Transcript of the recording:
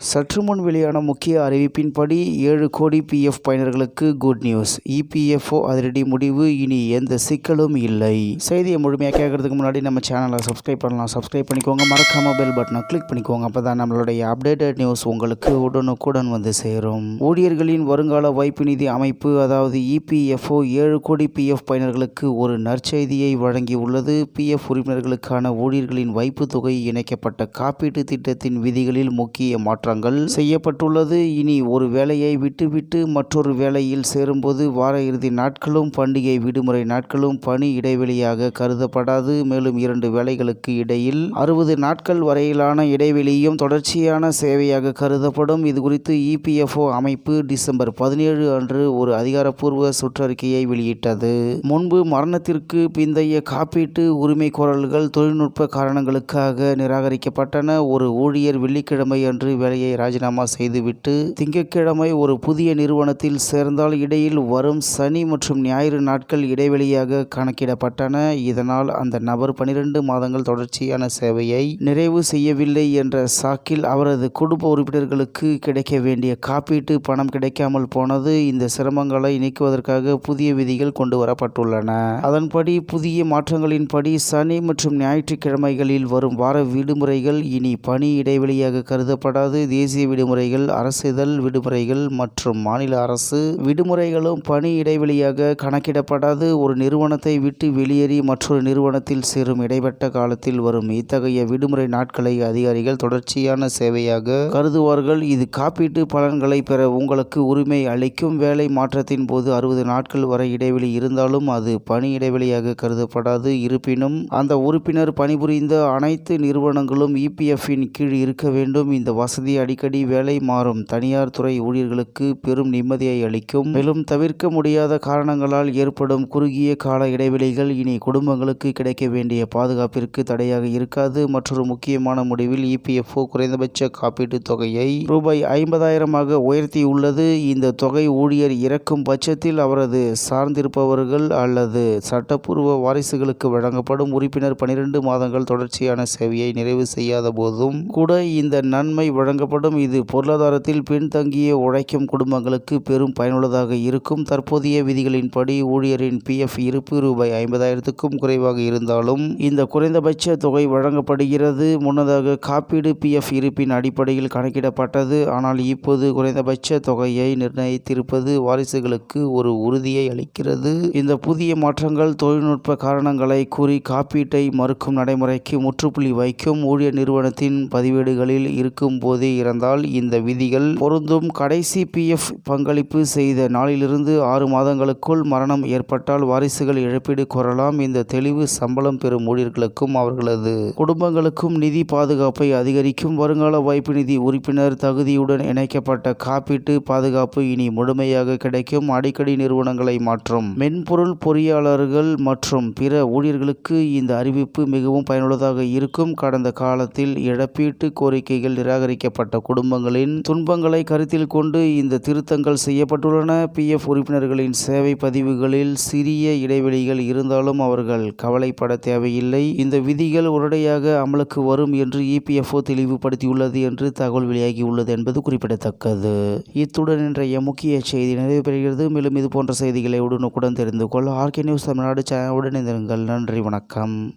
சற்று முன் வெளியான முக்கிய அறிவிப்பின்படி ஏழு கோடி பிஎஃப் பயனர்களுக்கு குட் நியூஸ் இபிஎஃப்ஓ அதிரடி முடிவு இனி எந்த சிக்கலும் இல்லை. செய்தியை முழுமையாக கேட்கறதுக்கு முன்னாடி நம்ம சேனலை சப்ஸ்கிரைப் பண்ணலாம். சப்ஸ்கிரைப் பண்ணிக்கோங்க. மறக்காம பெல் பட்டனை கிளிக் பண்ணிக்கோங்க. அப்போ தான் நம்மளுடைய அப்டேட்டட் நியூஸ் உங்களுக்கு உடனுக்குடன் வந்து சேரும். ஊழியர்களின் வருங்கால வைப்பு நிதி அமைப்பு அதாவது இபிஎஃப்ஓ ஏழு கோடி பிஎஃப் பயனர்களுக்கு ஒரு நற்செய்தியை வழங்கி உள்ளது. பிஎஃப் உறுப்பினர்களுக்கான ஊழியர்களின் வைப்பு தொகை இணைக்கப்பட்ட காப்பீட்டு திட்டத்தின் விதிகளில் முக்கிய மாற்றம் மாற்றங்கள் செய்யப்பட்டுள்ளது. இனி ஒரு வேலையை விட்டுவிட்டு மற்றொரு வேலையில் சேரும்போது வார இறுதி நாட்களும் பண்டிகை விடுமுறை நாட்களும் பணி இடைவெளியாக கருதப்படாது. மேலும் இரண்டு வேலைகளுக்கு இடையில் அறுபது நாட்கள் வரையிலான இடைவெளியும் தொடர்ச்சியான சேவையாக கருதப்படும். இது குறித்து இபிஎஃப்ஓ அமைப்பு டிசம்பர் பதினேழு அன்று ஒரு அதிகாரப்பூர்வ சுற்றறிக்கையை வெளியிட்டது. முன்பு மரணத்திற்கு பிந்தைய காப்பீட்டு உரிமை கோரல்கள் தொழில்நுட்ப காரணங்களுக்காக நிராகரிக்கப்பட்டன. ஒரு ஊழியர் வெள்ளிக்கிழமை அன்று வேலை வேலையை ராஜினாமா செய்துவிட்டு திங்கட்கிழமை ஒரு புதிய நிறுவனத்தில் சேர்ந்தால் இடையில் வரும் சனி மற்றும் ஞாயிறு நாட்கள் இடைவெளியாக கணக்கிடப்பட்டன. இதனால் அந்த நபர் பனிரெண்டு மாதங்கள் தொடர்ச்சியான சேவையை நிறைவு செய்யவில்லை என்ற சாக்கில் அவரது குடும்ப உறுப்பினர்களுக்கு கிடைக்க வேண்டிய காப்பீட்டு பணம் கிடைக்காமல் போனது இந்த சிரமங்களை நீக்குவதற்காக புதிய விதிகள் கொண்டு வரப்பட்டுள்ளன. அதன்படி புதிய மாற்றங்களின்படி சனி மற்றும் ஞாயிற்றுக்கிழமைகளில் வரும் வார விடுமுறைகள் இனி பணி இடைவெளியாக கருதப்படாது. தேசிய விடுமுறைகள் அரசிதழ் விடுமுறைகள் மற்றும் மாநில அரசு விடுமுறைகளும் பணி இடைவெளியாக கணக்கிடப்படாது. ஒரு நிறுவனத்தை விட்டு வெளியேறி மற்றொரு நிறுவனத்தில் சேரும் இடைப்பட்ட காலத்தில் வரும் இத்தகைய விடுமுறை நாட்களை அதிகாரிகள் தொடர்ச்சியான சேவையாக கருதுவார்கள். இது காப்பீட்டு பலன்களை பெற உங்களுக்கு உரிமை அளிக்கும். வேலை மாற்றத்தின் போது அறுபது நாட்கள் வரை இடைவெளி இருந்தாலும் அது பணி இடைவெளியாக கருதப்படாது. இருப்பினும் அந்த உறுப்பினர் பணிபுரிந்த அனைத்து நிறுவனங்களும் இபிஎஃப்பின் கீழ் இருக்க வேண்டும். இந்த வசதி அடிக்கடி வேலை மாறும். தனியார் துறை ஊழியர்களுக்கு பெரும் நிம்மதியை அளிக்கும். மேலும் தவிர்க்க முடியாத காரணங்களால் ஏற்படும் குறுகிய கால இடைவெளிகள் இனி குடும்பங்களுக்கு கிடைக்க வேண்டிய பாதுகாப்பிற்கு தடையாக இருக்காது. மற்றொரு முக்கியமான முடிவில் இபிஎஃப்ஓ குறைந்தபட்ச காப்பீட்டு தொகையை ரூபாய் ஐம்பதாயிரமாக உயர்த்தியுள்ளது. இந்த தொகை ஊழியர் இறக்கும் பட்சத்தில் அவரது சார்ந்திருப்பவர்கள் அல்லது சட்டப்பூர்வ வாரிசுகளுக்கு வழங்கப்படும் உறுப்பினர் பனிரெண்டு மாதங்கள் தொடர்ச்சியான சேவையை நிறைவு செய்யாத போதும் கூட இந்த நன்மை வழங்க வழங்கப்படும். இது பொருளாதாரத்தில் பின்தங்கிய உழைக்கும் குடும்பங்களுக்கு பெரும் பயனுள்ளதாக இருக்கும். தற்போதைய விதிகளின்படி ஊழியரின் பிஎஃப் இருப்பு ரூபாய் ஐம்பதாயிரத்துக்கும் குறைவாக இருந்தாலும் இந்த குறைந்தபட்ச தொகை வழங்கப்படுகிறது. முன்னதாக காப்பீடு பிஎஃப் இருப்பின் அடிப்படையில் கணக்கிடப்பட்டது. ஆனால் இப்போது குறைந்தபட்ச தொகையை நிர்ணயித்திருப்பது வாரிசுகளுக்கு ஒரு உறுதியை அளிக்கிறது. இந்த புதிய மாற்றங்கள் தொழில்நுட்ப காரணங்களை கூறி காப்பீட்டை மறுக்கும் நடைமுறைக்கு முற்றுப்புள்ளி வைக்கும் ஊழியர் நிறுவனத்தின் பதிவேடுகளில் இருக்கும் போதே இறந்தால் இந்த விதிகள் பொருந்தும். கடைசி பிஎஃப் பங்களிப்பு செய்த நாளிலிருந்து ஆறு மாதங்களுக்குள் மரணம் ஏற்பட்டால் வாரிசுகள் இழப்பீடு கோரலாம். இந்த தெளிவு சம்பளம் பெறும் ஊழியர்களுக்கும் அவர்களது குடும்பங்களுக்கும் நிதி பாதுகாப்பை அதிகரிக்கும். வருங்கால வாய்ப்பு நிதி உறுப்பினர் தகுதியுடன் இணைக்கப்பட்ட காப்பீட்டு பாதுகாப்பு இனி முழுமையாக கிடைக்கும். அடிக்கடி நிறுவனங்களை மாற்றும். மென்பொருள் பொறியாளர்கள் மற்றும் பிற ஊழியர்களுக்கு இந்த அறிவிப்பு மிகவும் பயனுள்ளதாக இருக்கும். கடந்த காலத்தில் இழப்பீட்டு கோரிக்கைகள் நிராகரிக்கப்பட்ட பாதிக்கப்பட்ட குடும்பங்களின் துன்பங்களை கருத்தில் கொண்டு இந்த திருத்தங்கள் செய்யப்பட்டுள்ளன. பிஎஃப் உறுப்பினர்களின் சேவை பதிவுகளில் சிறிய இடைவெளிகள் இருந்தாலும் அவர்கள் கவலைப்பட தேவையில்லை. இந்த விதிகள் உடனடியாக அமலுக்கு வரும் என்று இபிஎஃப்ஓ தெளிவுபடுத்தியுள்ளது என்று தகவல் வெளியாகியுள்ளது என்பது குறிப்பிடத்தக்கது. இத்துடன் இன்றைய முக்கிய செய்தி நிறைவு பெறுகிறது. மேலும் இது போன்ற செய்திகளை உடனுக்குடன் தெரிந்து கொள்ள ஆர்கே நியூஸ் தமிழ்நாடு சேனலுடன் இருங்கள் நன்றி வணக்கம்.